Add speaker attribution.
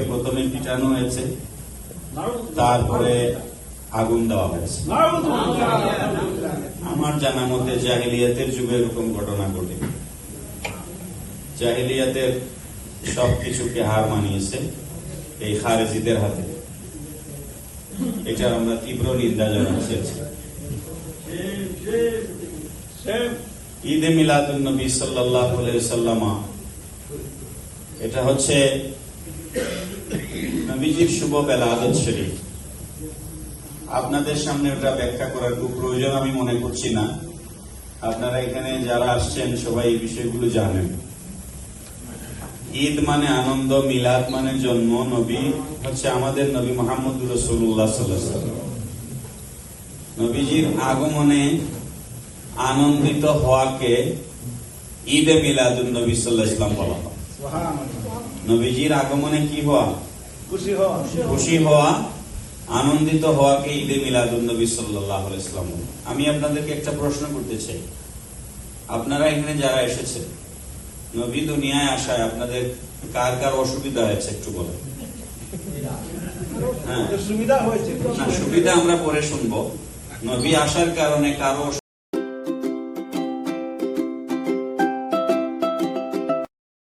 Speaker 1: তাকে প্রথমে পিটানো হয়েছে। তারপরে আগুন দেওয়া হয়েছে। আমার জানা মতে জাহিলিয়াতের যুগে এরকম ঘটনা ঘটে। জাহিলিয়াতের সবকিছুকে হার মানিয়েছে এই খারেজিদের হাতে। এটা আমরা তীব্র নিন্দা জানাচ্ছি। ঈদে মিলাদুল নবী আলাইহি সাল্লামা এটা হচ্ছে নবীজির শুভ বেলাদত শরীফ। আপনাদের সামনে ওটা ব্যাখ্যা করার খুব প্রয়োজন আমি মনে করছি না। আপনারা এখানে যারা আসছেন সবাই এই বিষয়গুলো জানেন। ঈদ মানে আনন্দ মিলাদ মানে জন্ম নবী হচ্ছে আমাদের নবী মোহাম্মদ রসুল্লাহ নবীজির আগমনে আনন্দিত হওয়াকে ঈদে মিলাদুল নবী সাল্লাহ ইসলাম বলা হয়। নবীজির আগমনে কি হওয়া?
Speaker 2: খুশি হওয়া।
Speaker 1: খুশি হওয়া আনন্দিত হওয়াকে ঈদে মিলাদুল নবী সাল্লাহ ইসলাম। আমি আপনাদেরকে একটা প্রশ্ন করতে চাই। আপনারা এখানে যারা এসেছেন নবী দুনিয়ায় আসায় আপনাদের কার কার অসুবিধা হয়েছে একটু বলেন? হ্যাঁ।
Speaker 2: সুবিধা হয়েছে।
Speaker 1: না সুবিধা আমরা পরে শুনব। নবী আসার কারণে কারও